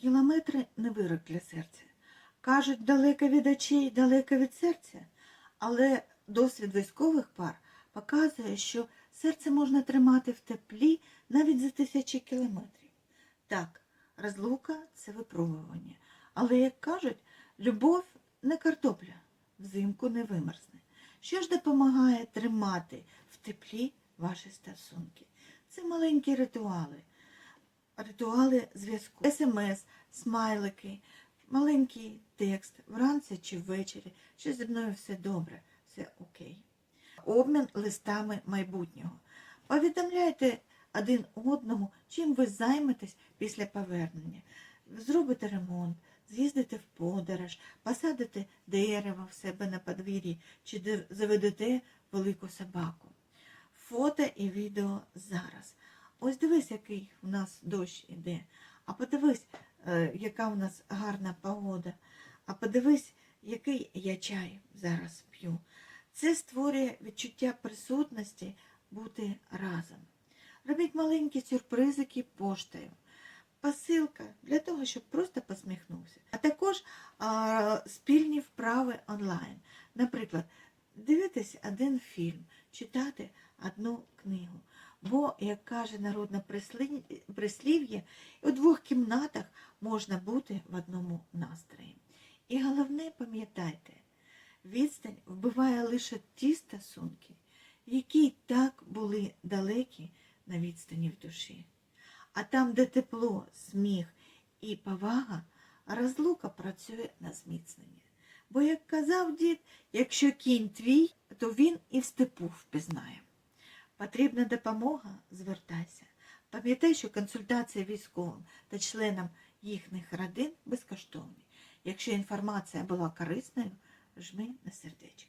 Кілометри не вирок для серця. Кажуть, далеко від очей, далеко від серця. Але досвід військових пар показує, що серце можна тримати в теплі навіть за тисячі кілометрів. Так, розлука це випробування. Але, як кажуть, любов не картопля, взимку не вимерзне. Що ж допомагає тримати в теплі ваші стосунки? Це маленькі ритуали. Ритуали зв'язку. СМС, смайлики, маленький текст вранці чи ввечері, що зі мною все добре, все окей. Обмін листами майбутнього. Повідомляйте один одному, чим ви займетесь після повернення. Зробите ремонт, з'їздите в подорож, посадите дерево в себе на подвір'ї чи заведете велику собаку. Фото і відео зараз. Ось дивись, який у нас дощ іде. А подивись, е, яка у нас гарна погода. А подивись, який я чай зараз п'ю. Це створює відчуття присутності бути разом. Робіть маленькі сюрпризики поштою. Посилка для того, щоб просто посміхнувся. А також а, спільні вправи онлайн. Наприклад, дивитись один фільм, читати одну книгу. Бо, як каже народне прислів'я, у двох кімнатах можна бути в одному настрої. І головне, пам'ятайте, відстань вбиває лише ті стосунки, які так були далекі на відстані в душі. А там, де тепло, сміх і повага, розлука працює на зміцнення. Бо, як казав дід, якщо кінь твій, то він і в степу впізнає. Потрібна допомога, звертайся. Пам'ятай, що консультація військовим та членам їхніх родин безкоштовні. Якщо інформація була корисною, жми на сердечко.